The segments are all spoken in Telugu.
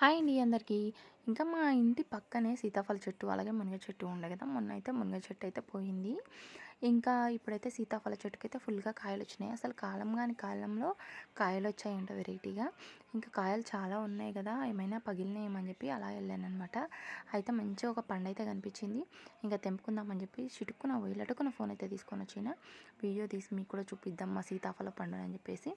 హాయ్ అండి అందరికీ. ఇంకా మా ఇంటి పక్కనే సీతాఫల చెట్టు అలాగే మునగ చెట్టు ఉండే కదా మొన్న అయితే మునగ చెట్టు అయితే పోయింది. ఇంకా ఇప్పుడైతే సీతాఫల చెట్టుకి అయితే ఫుల్గా కాయలు వచ్చినాయి అసలు కాలం కాని కాలంలో కాయలు వచ్చాయంట వెరైటీగా. ఇంకా కాయలు చాలా ఉన్నాయి కదా ఏమైనా పగిలినాయేమని చెప్పి అలా వెళ్ళానమాట అయితే మంచిగా ఒక పండు అయితే కనిపించింది. ఇంకా తెంపుకుందామని చెప్పి చిటుక్కున పోయిలటుకున్న ఫోన్ అయితే తీసుకొని వచ్చిన. వీడియో తీసి మీకు కూడా చూపిద్దాం మా సీతాఫల పండు అని చెప్పేసి.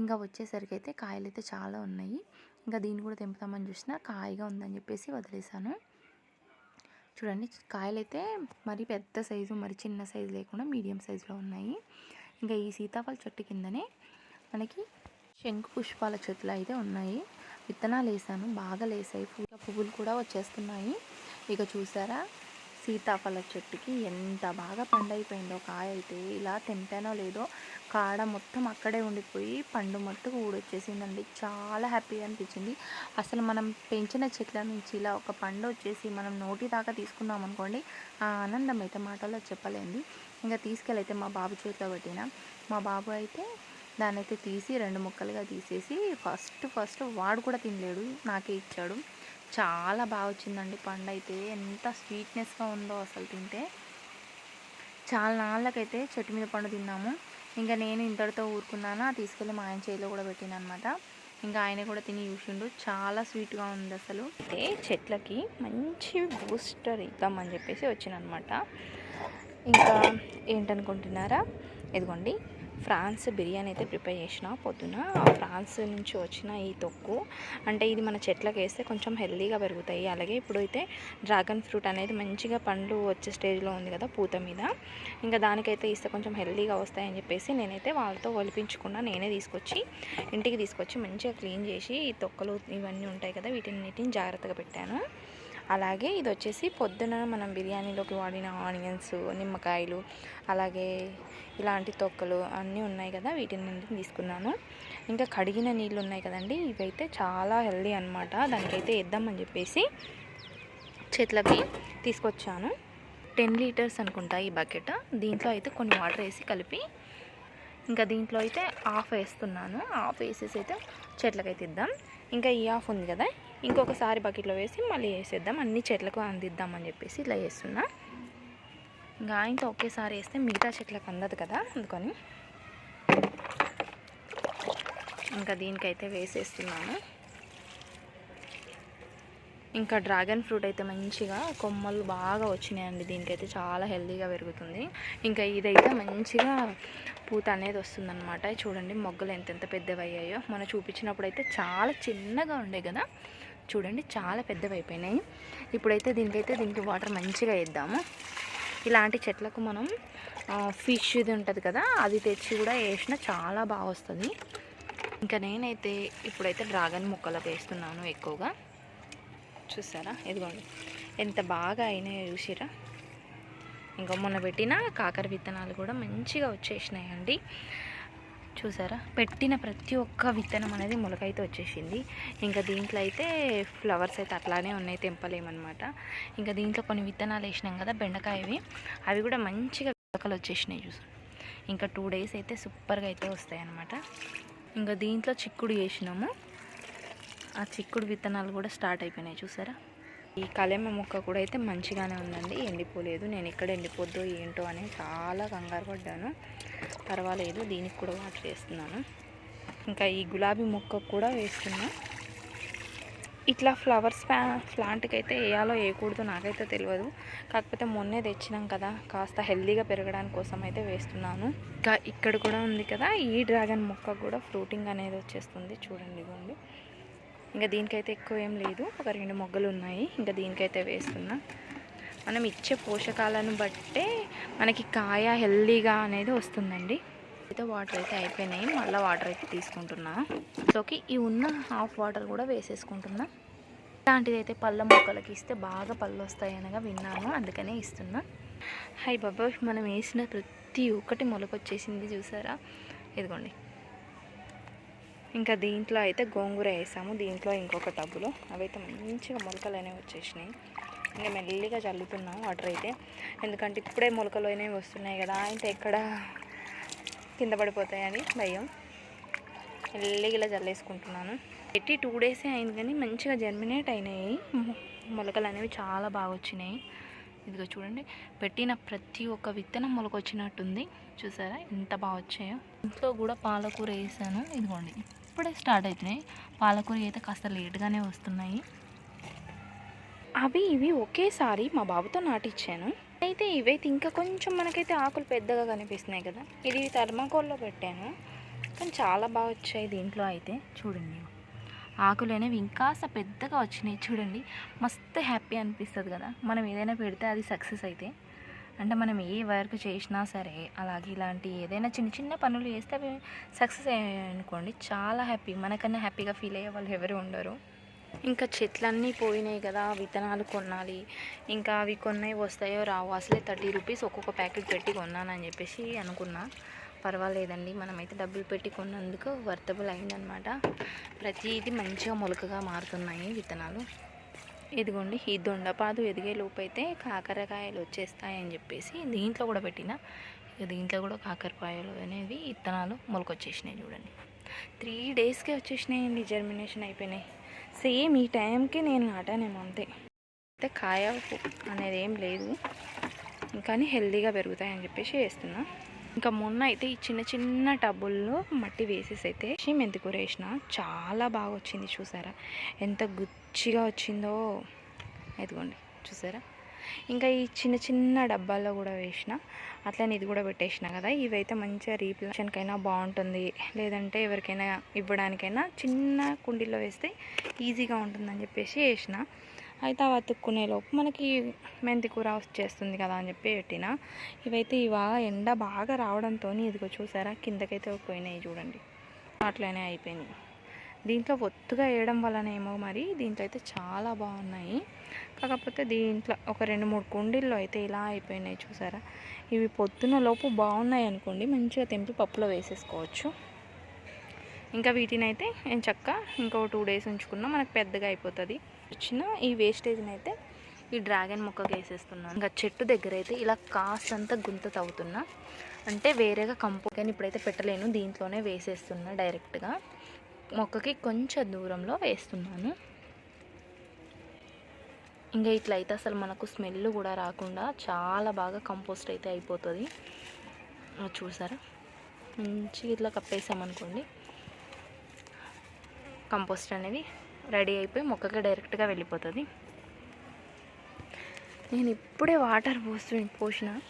ఇంకా వచ్చేసరికి అయితే కాయలు అయితే చాలా ఉన్నాయి. ఇంకా దీన్ని కూడా తెంపుతామని చూసిన కాయగా ఉందని చెప్పేసి వదిలేసాను చూడండి కాయలు అయితే మరి పెద్ద సైజు మరి చిన్న సైజు లేకుండా మీడియం సైజులో ఉన్నాయి. ఇంకా ఈ సీతాఫల చెట్టు కిందనే మనకి శంకు పుష్పాల చెట్లు అయితే ఉన్నాయి. విత్తనాలు వేసాను బాగా లేసాయి. పూల పువ్వులు కూడా వచ్చేస్తున్నాయి. ఇక చూసారా? సీతాఫల చెట్టుకి ఎంత బాగా పండైపోయిందో కాయ అయితే ఇలా తెంపానో లేదో కాడ మొత్తం అక్కడే ఉండిపోయి పండు మట్టుకు ఊడొచ్చేసిందండి. చాలా హ్యాపీగా అనిపించింది. అసలు మనం పెంచిన చెట్ల నుంచి ఇలా ఒక పండు వచ్చేసి మనం నోటి దాకా తీసుకున్నాం అనుకోండి ఆ ఆనందం అయితే మాటల్లో చెప్పలేంది. ఇంకా తీసుకెళ్ళైతే మా బాబు చేతిలో పెట్టిన. మా బాబు అయితే దాన్ని అయితే తీసి రెండు ముక్కలుగా తీసేసి ఫస్ట్ ఫస్ట్ వాడు కూడా తినలేడు నాకే ఇచ్చాడు. చాలా బాగా వచ్చిందండి పండు అయితే ఎంత స్వీట్నెస్గా ఉందో అసలు తింటే. చాలా నాళ్ళకైతే చెట్టు మీద పండు తిన్నాము. ఇంకా నేను ఇంతటితో ఊరుకున్నాను. తీసుకెళ్ళి మా ఆయన చేతిలో కూడా పెట్టిన అనమాట ఇంకా ఆయన కూడా తిని చూసిండు. చాలా స్వీట్గా ఉంది అసలు. అయితే చెట్లకి మంచి బూస్టర్ ఇద్దామని చెప్పేసి వచ్చినమాట ఇంకా ఏంటనుకుంటున్నారా? ఇదిగోండి. ఫ్రాన్స్ బిర్యానీ అయితే ప్రిపేర్ చేసిన పొద్దున. ఫ్రాన్స్ నుంచి వచ్చిన ఈ తొక్కు అంటే ఇది మన చెట్లకు వేస్తే కొంచెం హెల్దీగా పెరుగుతాయి. అలాగే ఇప్పుడు అయితే డ్రాగన్ ఫ్రూట్ అనేది మంచిగా పండ్లు వచ్చే స్టేజ్లో ఉంది కదా పూత మీద. ఇంకా దానికైతే ఇస్తే కొంచెం హెల్దీగా వస్తాయని చెప్పేసి నేనైతే వాళ్ళతో ఒలిపించకుండా నేనే తీసుకొచ్చి ఇంటికి తీసుకొచ్చి మంచిగా క్లీన్ చేసి ఈ తొక్కలు ఇవన్నీ ఉంటాయి కదా వీటిన్నిటిని జాగ్రత్తగా పెట్టాను. అలాగే ఇది వచ్చేసి పొద్దున మనం బిర్యానీలోకి వాడిన ఆనియన్స్ నిమ్మకాయలు అలాగే ఇలాంటి తొక్కలు అన్నీ ఉన్నాయి కదా వీటిని తీసుకున్నాను. ఇంకా కడిగిన నీళ్ళు ఉన్నాయి కదండి ఇవైతే చాలా హెల్దీ అనమాట దానికైతే వేద్దామని చెప్పేసి చెట్లకి తీసుకొచ్చాను. టెన్ లీటర్స్ అనుకుంటా ఈ బకెట్. దీంట్లో అయితే కొన్ని వాటర్ వేసి కలిపి ఇంకా దీంట్లో అయితే ఆఫ్ వేస్తున్నాను. ఆఫ్ వేసేసి అయితే చెట్లకైతే ఇద్దాం. ఇంకా ఈ ఆఫ్ ఉంది కదా ఇంకొకసారి బకెట్లో వేసి మళ్ళీ వేసేద్దాం. అన్ని చెట్లకు అందిద్దామని చెప్పేసి ఇట్లా వేస్తున్నా ఇంకా ఇంకా ఒకేసారి వేస్తే మిగతా చెట్లకు అందదు కదా అందుకని. ఇంకా దీనికైతే వేసేస్తున్నాను. ఇంకా డ్రాగన్ ఫ్రూట్ అయితే మంచిగా కొమ్మలు బాగా వచ్చినాయండి. దీనికైతే చాలా హెల్తీగా పెరుగుతుంది. ఇంకా ఇదైతే మంచిగా పూత అనేది వస్తుందన్నమాట. చూడండి మొగ్గలు ఎంతెంత పెద్దవి అయ్యాయో మనం చూపించినప్పుడు అయితే చాలా చిన్నగా ఉండే కదా. చూడండి చాలా పెద్దవి అయిపోయినాయి. ఇప్పుడైతే దీనికైతే దీనికి వాటర్ మంచిగా వేద్దాము. ఇలాంటి చెట్లకు మనం ఫిష్ ఇది ఉంటుంది కదా అది తెచ్చి కూడా వేసిన చాలా బాగా వస్తుంది. ఇంకా నేనైతే ఇప్పుడైతే డ్రాగన్ మొక్కలకు వేస్తున్నాను ఎక్కువగా. చూసారా? ఇదిగోండి. ఎంత బాగా అయినాయో చూసిరా? ఇంకా మొన్న పెట్టిన కాకర విత్తనాలు కూడా మంచిగా వచ్చేసినాయండి. చూసారా? పెట్టిన ప్రతి ఒక్క విత్తనం అనేది మొలకైతే వచ్చేసింది. ఇంకా దీంట్లో అయితే ఫ్లవర్స్ అయితే అట్లానే ఉన్నాయి తెంపలేమన్నమాట. ఇంకా దీంట్లో కొన్ని విత్తనాలు వేసినాం కదా బెండకాయవి. అవి కూడా మంచిగా మొలకలు వచ్చేసినాయి చూసు ఇంకా టూ డేస్ అయితే సూపర్గా అయితే వస్తాయి అన్నమాట ఇంకా దీంట్లో చిక్కుడు వేసినాము. ఆ చిక్కుడు విత్తనాలు కూడా స్టార్ట్ అయిపోయినాయి చూసారా? ఈ కలెమ్మ మొక్క కూడా అయితే మంచిగానే ఉందండి. ఎండిపోలేదు. నేను ఎక్కడ ఎండిపోద్దో ఏంటో అని చాలా కంగారు పడ్డాను. పర్వాలేదు దీనికి కూడా వాటర్ వేస్తున్నాను. ఇంకా ఈ గులాబీ మొక్క కూడా వేస్తున్నా. ఇట్లా ఫ్లవర్స్ ప్లా ప్లాంట్కి అయితే వేయాలో వేయకూడదు నాకైతే తెలియదు. కాకపోతే మొన్నే తెచ్చినాం కదా కాస్త హెల్దీగా పెరగడానికి కోసం అయితే వేస్తున్నాను. ఇంకా ఇక్కడ కూడా ఉంది కదా ఈ డ్రాగన్ మొక్క కూడా ఫ్రూటింగ్ అనేది వచ్చేస్తుంది. చూడండి ఇవ్వండి ఇంకా దీనికైతే ఎక్కువ ఏం లేదు. ఒక రెండు మొగ్గలు ఉన్నాయి. ఇంకా దీనికైతే వేస్తున్నా. మనం ఇచ్చే పోషకాలను బట్టే మనకి కాయ హెల్దీగా అనేది వస్తుందండి. అయితే వాటర్ అయితే అయిపోయినాయి. మళ్ళీ వాటర్ అయితే తీసుకుంటున్నా. సోకి ఈ ఉన్న హాఫ్ వాటర్ కూడా వేసేసుకుంటున్నా. ఇలాంటిది అయితే పళ్ళ మొక్కలకి ఇస్తే బాగా పళ్ళు వస్తాయి అనగా విన్నాను. అందుకనే ఇస్తున్నా. హై బాబా మనం వేసిన ప్రతి ఒక్కటి మొలకొచ్చేసింది చూసారా? ఇదిగోండి. ఇంకా దీంట్లో అయితే గోంగూర వేసాము. దీంట్లో ఇంకొక టబ్బులో. అవైతే మంచిగా మొలకలు అనేవి వచ్చేసినాయి. ఇంకా మెల్లిగా చల్లుతున్నాం వాటర్ అయితే. ఎందుకంటే ఇప్పుడే మొలకలు అనేవి వస్తున్నాయి కదా అయితే ఎక్కడ కింద పడిపోతాయని భయం. మెల్లిగా చల్లేసుకుంటున్నాను. పెట్టి టూ డేసే అయింది కానీ మంచిగా జర్మినేట్ అయినాయి. మొలకలు అనేవి చాలా బాగా వచ్చినాయి. ఇదిగో చూడండి. పెట్టిన ప్రతి ఒక్క విత్తనం మొలకొచ్చినట్టుంది. చూసారా? ఎంత బాగా వచ్చాయో. ఇంట్లో కూడా పాలకూర వేసాను. ఇదిగోండి. ఇప్పుడే స్టార్ట్ అవుతున్నాయి పాలకూర అయితే కాస్త లేట్గానే వస్తున్నాయి. అవి ఇవి ఒకేసారి మా బాబుతో నాటిచ్చాను. అయితే ఇవైతే ఇంకా కొంచెం మనకైతే ఆకులు పెద్దగా కనిపిస్తున్నాయి కదా. ఇది థర్మాకోల్లో పెట్టాను. కానీ చాలా బాగా వచ్చాయి దీంట్లో అయితే. చూడండి. ఆకులు అనేవి ఇంకాస్త పెద్దగా వచ్చినాయి. చూడండి. మస్తు హ్యాపీ అనిపిస్తుంది కదా. మనం ఏదైనా పెడితే అది సక్సెస్ అయితే. అంటే మనం ఏ వర్క్ చేసినా సరే అలాగే ఇలాంటి ఏదైనా చిన్న చిన్న పనులు చేస్తే అవి సక్సెస్ అయ్యాయి అనుకోండి చాలా హ్యాపీ. మనకన్నా హ్యాపీగా ఫీల్ అయ్యే వాళ్ళు ఎవరు ఉండరు. ఇంకా చెట్లన్నీ పోయినాయి కదా విత్తనాలు కొనాలి. ఇంకా అవి కొన్నాయి వస్తాయో రావు అసలే థర్టీ రూపీస్ ఒక్కొక్క ప్యాకెట్ పెట్టి కొన్నానని చెప్పేసి అనుకున్నా. పర్వాలేదండి మనమైతే డబ్బులు పెట్టి కొన్నందుకు వర్తబుల్ అయిందనమాట. ప్రతిదీ మంచిగా మొలకగా మారుతున్నాయి విత్తనాలు. ఇదిగోండి ఈ దొండపాదు ఎదిగే లోపు అయితే కాకరకాయలు వచ్చేస్తాయని చెప్పేసి దీంట్లో కూడా పెట్టిన. ఇక దీంట్లో కూడా కాకరకాయలు అనేవి విత్తనాలు మొలకొచ్చేసినాయి చూడండి. త్రీ డేస్కే వచ్చేసినాయండి జర్మినేషన్ అయిపోయినాయి. సేమ్ ఈ టైంకి నేను నాటానేమో అంతే. అయితే కాయ అనేది ఏం లేదు. కానీ హెల్దీగా పెరుగుతాయని చెప్పేసి వేస్తున్నా. ఇంకా మొన్న అయితే ఈ చిన్న చిన్న టబ్బుల్లో మట్టి వేసేసి అయితే మెంతికూర వేసిన చాలా బాగా వచ్చింది చూసారా? ఎంత గుచ్చిగా వచ్చిందో ఎదుగోండి చూసారా? ఇంకా ఈ చిన్న చిన్న డబ్బాల్లో కూడా వేసిన అట్లనే ఇది కూడా పెట్టేసిన కదా ఇవైతే మంచిగా రీప్లేషన్కైనా బాగుంటుంది. లేదంటే ఎవరికైనా ఇవ్వడానికైనా చిన్న కుండీలో వేస్తే ఈజీగా ఉంటుందని చెప్పేసి వేసిన. అయితే అవి అతుక్కునేలోపు మనకి మెంతి కూర వచ్చేస్తుంది కదా అని చెప్పి పెట్టిన. ఇవైతే ఇవాళ ఎండ బాగా రావడంతో ఇదిగో చూసారా కిందకైతే పోయినాయి చూడండి. అట్లనే అయిపోయినాయి. దీంట్లో ఒత్తుగా వేయడం వలనేమో మరి దీంట్లో అయితే చాలా బాగున్నాయి. కాకపోతే దీంట్లో ఒక రెండు మూడు కుండీల్లో అయితే ఇలా అయిపోయినాయి చూసారా. ఇవి పొద్దున లోపు బాగున్నాయి అనుకోండి మంచిగా తెంపి పప్పులో వేసేసుకోవచ్చు. ఇంకా వీటిని అయితే నేను చక్క ఇంకో టూ డేస్ ఉంచుకున్నా మనకు పెద్దగా అయిపోతుంది. వచ్చిన ఈ వేస్టేజ్ని అయితే ఈ డ్రాగన్ మొక్కకి వేసేస్తున్నాను ఇంకా చెట్టు దగ్గర అయితే ఇలా కాస్తంత గుంత తవ్వుతున్నా. అంటే వేరేగా కంపో కానీ ఇప్పుడైతే పెట్టలేను. దీంట్లోనే వేసేస్తున్నా డైరెక్ట్గా. మొక్కకి కొంచెం దూరంలో వేస్తున్నాను. ఇంకా ఇట్లా అయితే అసలు మనకు స్మెల్ కూడా రాకుండా చాలా బాగా కంపోస్ట్ అయితే అయిపోతుంది. చూసారా? మంచిగా ఇట్లా కప్పేసామనుకోండి. కంపోస్ట్ అనేది రెడీ అయిపోయి మొక్కకి డైరెక్ట్గా వెళ్ళిపోతుంది. నేను ఇప్పుడే వాటర్ పోస్తు పోసిన.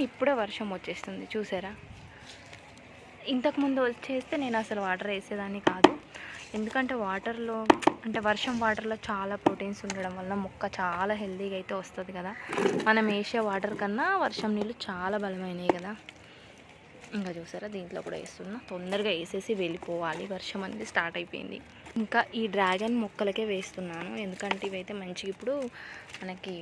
ఇప్పుడే వర్షం వచ్చేస్తుంది చూసారా? ఇంతకుముందు వచ్చేస్తే నేను అసలు వాటర్ వేసేదాన్ని కాదు. ఎందుకంటే వాటర్లో అంటే వర్షం వాటర్లో చాలా ప్రోటీన్స్ ఉండడం వల్ల మొక్క చాలా హెల్తీగా అయితే వస్తుంది కదా. మనం వేసే వాటర్ కన్నా వర్షం నీళ్ళు చాలా బలమైనవి కదా. ఇంకా చూసారా దీంట్లో కూడా వేస్తున్నా. తొందరగా వేసేసి వెళ్ళిపోవాలి. వర్షం అనేది స్టార్ట్ అయిపోయింది. ఇంకా ఈ డ్రాగన్ మొక్కలకే వేస్తున్నాను. ఎందుకంటే ఇవైతే మంచిగా ఇప్పుడు మనకి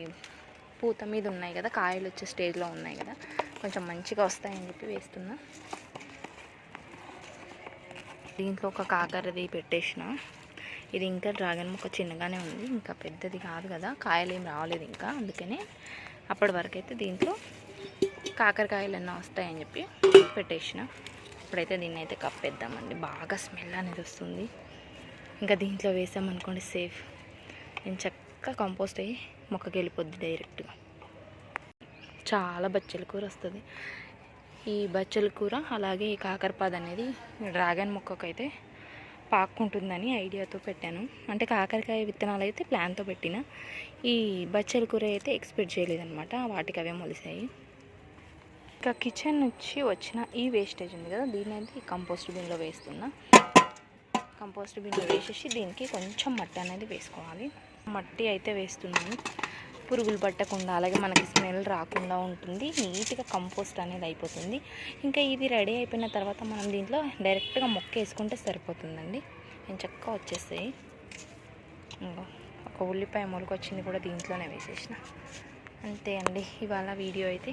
పూత మీద ఉన్నాయి కదా కాయలు వచ్చే స్టేజ్లో ఉన్నాయి కదా కొంచెం మంచిగా వస్తాయని చెప్పి వేస్తున్నా. దీంట్లో ఒక కాకరది పెట్టేసిన. ఇది ఇంకా డ్రాగన్ మొక్క చిన్నగానే ఉంది. ఇంకా పెద్దది కాదు కదా కాయలు ఏం రావలేదు ఇంకా. అందుకనే అప్పటి వరకు అయితే దీంట్లో కాకరకాయలన్నా వస్తాయని చెప్పి పెట్టేసిన. ఇప్పుడైతే దీన్ని అయితే కప్పేద్దామండి. బాగా స్మెల్ అనేది వస్తుంది. ఇంకా దీంట్లో వేసామనుకోండి సేఫ్. నేను చక్కగా కంపోస్ట్ అయ్యి మొక్కకి వెళ్ళిపోద్ది డైరెక్ట్గా. చాలా బచ్చల కూర వస్తుంది. ఈ బచ్చల కూర అలాగే ఈ కాకరపాద అనేది డ్రాగన్ మొక్కకైతే పాక్కుంటుందని ఐడియాతో పెట్టాను. అంటే కాకరకాయ విత్తనాలు అయితే ప్లాన్తో పెట్టిన. ఈ బచ్చల కూర అయితే ఎక్స్పెక్ట్ చేయలేదన్నమాట. వాటికి అవే మొలిసాయి. ఇంకా కిచెన్ నుంచి వచ్చిన ఈ వేస్టేజ్ ఉంది కదా దీన్ని అయితే ఈ కంపోస్ట్ బిన్లో వేస్తున్నా. కంపోస్ట్ బిన్లో వేసేసి దీనికి కొంచెం మట్టి అనేది వేసుకోవాలి. మట్టి అయితే వేస్తున్నాను. పురుగులు పట్టకుండా అలాగే మనకి స్మెల్ రాకుండా ఉంటుంది. నీట్గా కంపోస్ట్ అనేది అయిపోతుంది. ఇంకా ఇది రెడీ అయిపోయిన తర్వాత మనం దీంట్లో డైరెక్ట్గా మొక్క వేసుకుంటే సరిపోతుందండి. నేను చక్కగా వచ్చేస్తాయి ఒక ఉల్లిపాయ మొలక వచ్చింది కూడా దీంట్లోనే వేసేసిన. అంతే అండి ఇవాళ వీడియో అయితే.